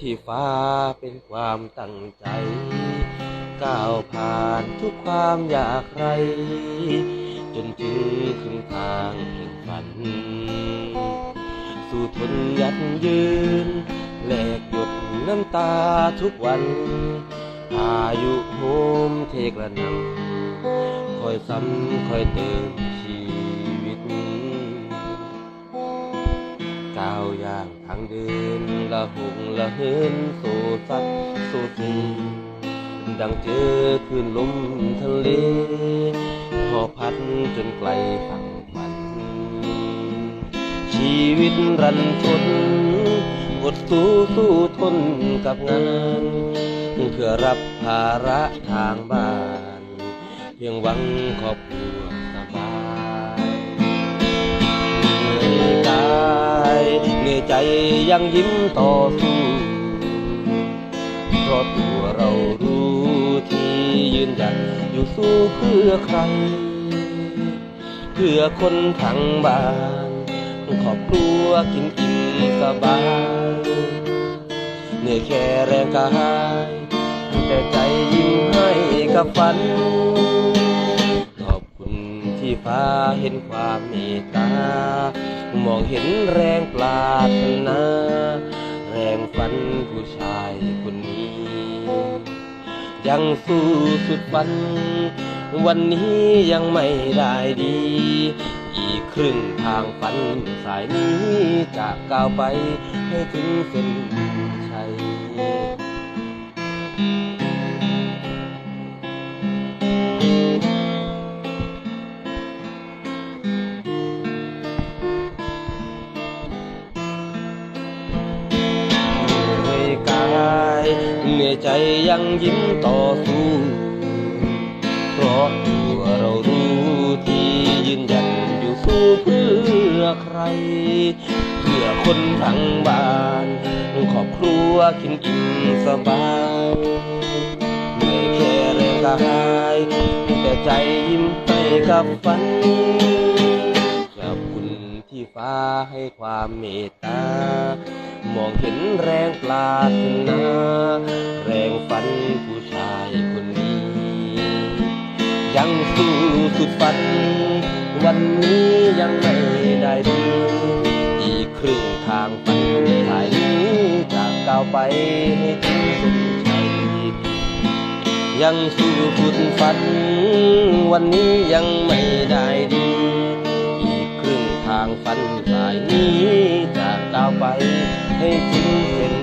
ที่ฟ้าเป็นความตั้งใจ ก้าวผ่านทุกความอยากไร จนถึงขึ้นทางแห่งฝัน สู่ทนยัดยืนแลกหยดน้ำตาทุกวัน อายุโหมเทกระหนำคอยซ้ำคอยเติมชีวิต ก้าวย่างทางเดินละหงละเหินโซซัดโซซีดังเจอคืนลมทะเลพอพัดจนไกลฝั่งฝัน ชีวิตรันทนอดสู้สู้ทนกับงานเพื่อรับภาระทางบ้านเพียงหวังครอบครั ใจยังยิ้มต่อสู้เพราะตัวเรารู้ที่ยืนหยัดอยู่สู้เพื่อใคร เพื่อคนทั้งบ้านครอบครัวกินอิ่มสบายเหนื่อยแค่แรงกายแต่ใจยิ้มให้กับฝัน ขอบคุณที่ฟ้าเห็นความเมตตา มองเห็นแรงปรารถนา แรงฝันผู้ชายคนนี้ ยังสู้สุดฝัน วันนี้ยังไม่ได้ดี อีกครึ่งทางฝันสายนี้จะก้าวไปให้ถึงเส้นชัย เหนื่อยใจยังยิ้มต่อสู้ เพราะตัวเรารู้ที่ยืนหยัดอยู่สู้เพื่อใคร เพื่อคนทั้งบ้านครอบครัวกินอิ่มสบายไม่แค่แรงกายแต่ใจยิ้มให้กับฝันขอบคุณที่ฟ้าให้ความเมตตา เห็นแรงปราถนาแรงฝันผู้ชายคนนี้ ยังสู้สุดฝัน วันนี้ยังไม่ได้ดีอีกครึ่งทางฝันสายนี้จากก้าวไปให้ถึงส้นชัยยังสู้สุดฝัน วันนี้ยังไม่ได้ดีอีกครึ่งทางฝันสายนี้จะก้าวไป they do